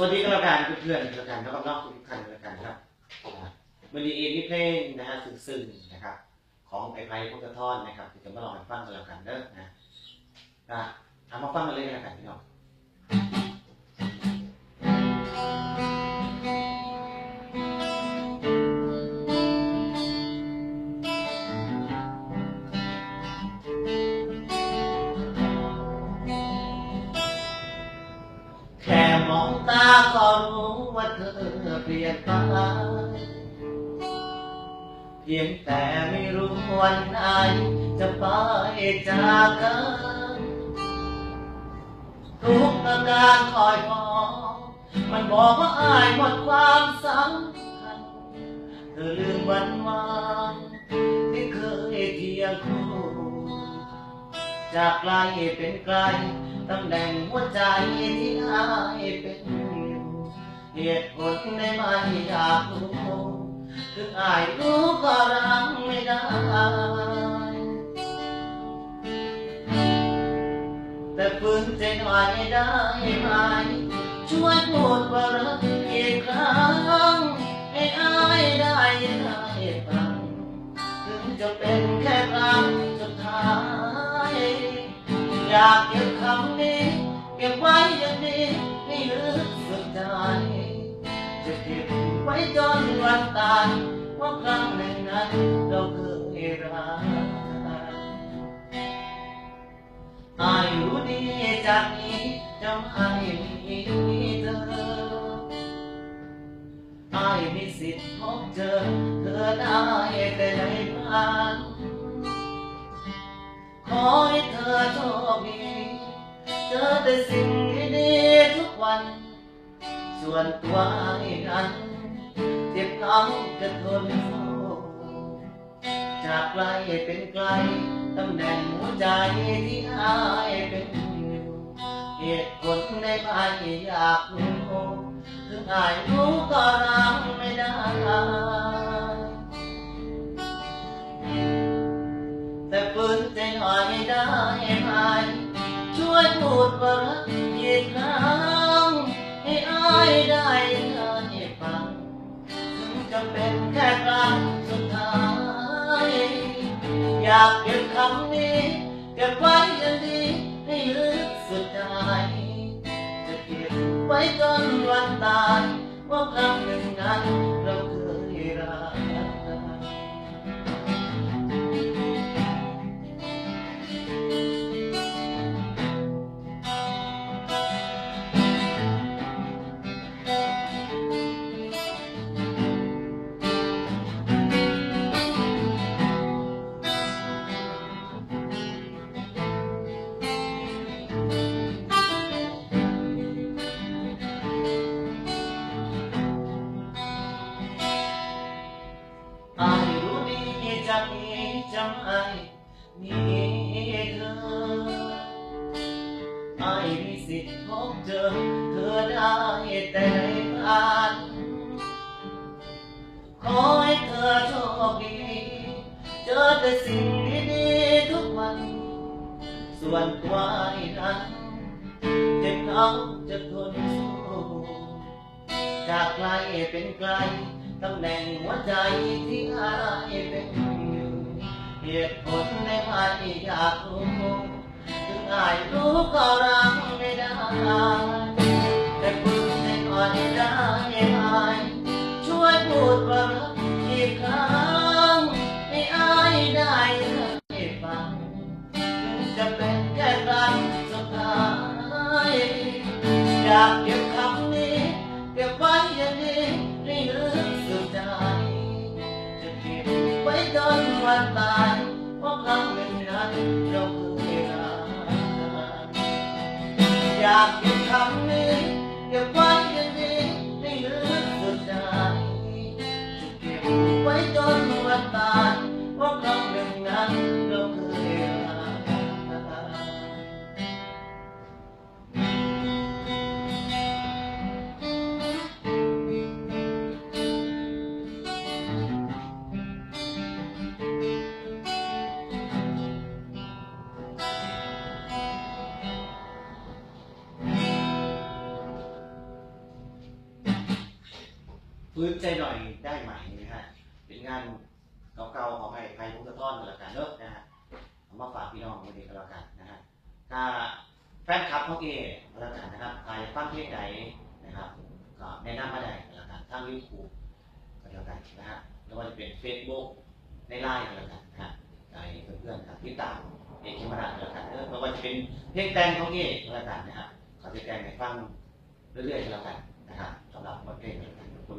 วัสดีกันแล้วกันเพื่อนกันแล้วกันแล้วก็นอกทุกท่านกันแล้วกันครับวันนี้เองมีเพลงนะฮะซึ้งๆนะครับ ของไอ้ไพ่พงศธรนะครับที่จะมาลองฟังกันแล้วกันเด้อนะก็เอามาฟังกันเลยกันแล้วกันพี่น้อง ตาก็รู้ว่าเธอเปลี่ยนไปเพียงแต่ไม่รู้วันไหนจะไปจากกันทุกอาการคอยมองมันบอกว่าอายหมดความสำคัญเธอลืมวันวานที่เคยเคียงคู่จากไกลเป็นไกลตำแหน่งหัวใจ เหตุผลในไม่อยากรู้ถึงอายรู้ก็รักไม่ได้ แต่ฝืนใจหน่อยได้ไหม ช่วยพูดว่ารักอีกครั้งให้อายได้ได้ฟังถึงจะเป็นแค่ครั้งสุดท้าย อยากเก็บคำนี้ เก็บไว้อย่างนี้ อายุดีจากนี้จะไม่มีเธออายมีสิทธิ์พบเจอ เธอได้แต่ในฝันขอให้เธอโชคดีเจอแต่สิ่งดีทุกวัน ส่วนตัวอายนั้นเจ็บเหงาจะทนสู้จากไกลเป็นไกล ตำแหน่งหัวใจที่อายเป็นอยู่เหตุผลในภายอยากรู้ถึงอายรู้ก็รักไม่ได้แต่ฝืนใจหน่อยได้ไหมช่วยพูดว่ารักอีกครั้งให้อายได้ยินได้ฟังถึงจะเป็นแค่ครั้งสุดท้า อยากเก็บคำนี้เก็บไว้อย่างดีให้ลึกสุดใจจะเก็บไว้จนวันตายว่าครั้งหนึ่งนั้น จะไม่มีเธออายมีสิทธิ์พบเจอเธอได้แต่ในฝันขอให้เธอโชคดี เจอแต่สิ่งดีๆทุกวัน ส่วนตัวอายนั้นเจ็บเขาจะทนสู้จากไกลเป็นไกลตำแหน่งหัวใจที่อายเป็น เหตุผลในภายอยากรู้ถึงอายรู้ก็รักไม่ได้แต่พูดให้ก่อนได้ไหมช่วยพูดว่ารักอีกครั้งให้อายได้ได้ฟังถึงจะเป็นแค่ครั้งสุดท้ายอยาก จนวันตายเพราะครั้งหนึ่งนั้นเราเคยรักอยากเก็บคำ ฟื้นใจหน่อยได้ไหมนะฮะเป็นงานเก่าๆของไอ้ไพพงศธรกันละกันเนอะนะฮะเอามาฝากพี่น้องวันนี้ก็แล้วกันนะฮะถ้าแฟนคลับเขาเองก็แล้วกันนะครับใครฟังเพลงใดนะครับก็แนะนำมาได้ก็แล้วกันทางยูทูบก็แล้วกันนะฮะไม่ว่าจะเป็นเฟซบุ๊กในไลน์ก็แล้วกันนะฮะใครเพื่อนๆครับที่ตามเอกเขมราชก็แล้วกันเออไม่ว่าจะเป็นเพลงแต่งของเอกก็แล้วกันนะฮะเขาจะแต่งให้ฟังเรื่อยๆก็แล้วกันนะครับสำหรับบทเพลงก็แล้วกัน ขอ